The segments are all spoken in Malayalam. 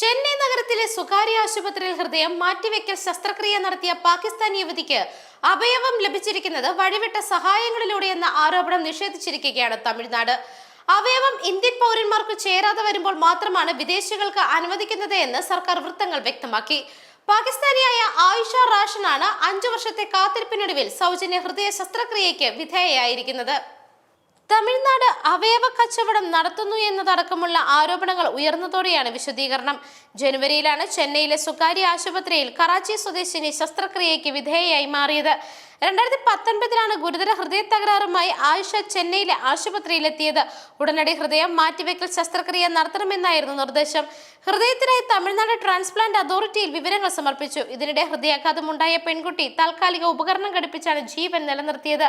ചെന്നൈ നഗരത്തിലെ സ്വകാര്യ ആശുപത്രിയിൽ ഹൃദയം മാറ്റിവെക്കൽ ശസ്ത്രക്രിയ നടത്തിയ പാകിസ്ഥാൻ യുവതിക്ക് അവയവം ലഭിച്ചിരിക്കുന്നത് വഴിവിട്ട സഹായങ്ങളിലൂടെയെന്ന ആരോപണം നിഷേധിച്ചിരിക്കുകയാണ് തമിഴ്നാട്. അവയവം ഇന്ത്യൻ പൗരന്മാർക്ക് ചേരാതെ വരുമ്പോൾ മാത്രമാണ് വിദേശികൾക്ക് അനുവദിക്കുന്നത് എന്ന് സർക്കാർ വൃത്തങ്ങൾ വ്യക്തമാക്കി. പാകിസ്ഥാനിയായ ആയിഷ റാഷനാണ് അഞ്ചു വർഷത്തെ കാത്തിരിപ്പിനൊടുവിൽ സൗജന്യ ഹൃദയ ശസ്ത്രക്രിയയ്ക്ക് വിധേയയായിരിക്കുന്നത്. തമിഴ്നാട് അവയവ കച്ചവടം നടത്തുന്നു എന്നതടക്കമുള്ള ആരോപണങ്ങൾ ഉയർന്നതോടെയാണ് വിശദീകരണം. ജനുവരിയിലാണ് ചെന്നൈയിലെ സ്വകാര്യ ആശുപത്രിയിൽ കറാച്ചി സ്വദേശിനി ശസ്ത്രക്രിയയ്ക്ക് വിധേയയായി മാറിയത്. രണ്ടായിരത്തി പത്തൊൻപതിലാണ് ഗുരുതര ഹൃദയ തകരാറുമായി ആയിഷ ചെന്നൈയിലെ ആശുപത്രിയിലെത്തിയത്. ഉടനടി ഹൃദയം മാറ്റിവെക്കൽ ശസ്ത്രക്രിയ നടത്തണമെന്നായിരുന്നു നിർദ്ദേശം. ഹൃദയത്തിനായി തമിഴ്നാട് ട്രാൻസ്പ്ലാന്റ് അതോറിറ്റിയിൽ വിവരങ്ങൾ സമർപ്പിച്ചു. ഇതിനിടെ ഹൃദയാഘാതമുണ്ടായ പെൺകുട്ടി താൽക്കാലിക ഉപകരണം ഘടിപ്പിച്ചാണ് ജീവൻ നിലനിർത്തിയത്.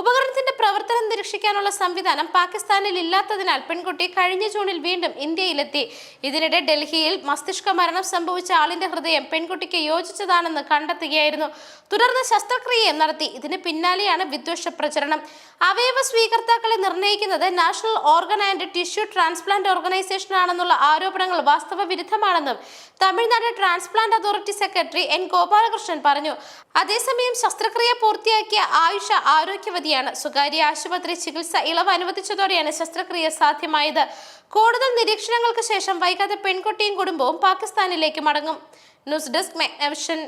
ഉപകരണത്തിന്റെ പ്രവർത്തനം നിരീക്ഷിക്കാനുള്ള സംവിധാനം പാകിസ്ഥാനിൽ ഇല്ലാത്തതിനാൽ പെൺകുട്ടി കഴിഞ്ഞ ജൂണിൽ വീണ്ടും ഇന്ത്യയിലെത്തി. ഇതിനിടെ ഡൽഹിയിൽ മസ്തിഷ്ക മരണം സംഭവിച്ച ആളിന്റെ ഹൃദയം പെൺകുട്ടിക്ക് യോജിച്ചതാണെന്ന് കണ്ടെത്തുകയായിരുന്നു. തുടർന്ന് ശസ്ത്രക്രിയയും നടത്തി. ഇതിന് പിന്നാലെയാണ് വിദ്വേഷ പ്രചരണം. അവയവ സ്വീകർത്താക്കളെ നിർണയിക്കുന്നത് national organ and tissue transplant organisation ആണെന്നുള്ള ആരോപണങ്ങൾ വാസ്തവ വിരുദ്ധമാണെന്നും Tamil Nadu transplant authority secretary N Gopalakrishnan പറഞ്ഞു. അതേസമയം ശസ്ത്രക്രിയ പൂർത്തിയാക്കിയ ആയുഷ ആരോഗ്യവതിയാണ് സ്വകാര്യ ആശുപത്രി ചികിത്സ ഇളവ് അനുവദിച്ചതോടെയാണ് ശസ്ത്രക്രിയ സാധ്യമായത്. കൂടുതൽ നിരീക്ഷണങ്ങൾക്ക് ശേഷം വൈകാതെ പെൺകുട്ടിയും കുടുംബവും പാകിസ്ഥാനിലേക്ക് മടങ്ങും. News desk മെഗ്നവിഷൻ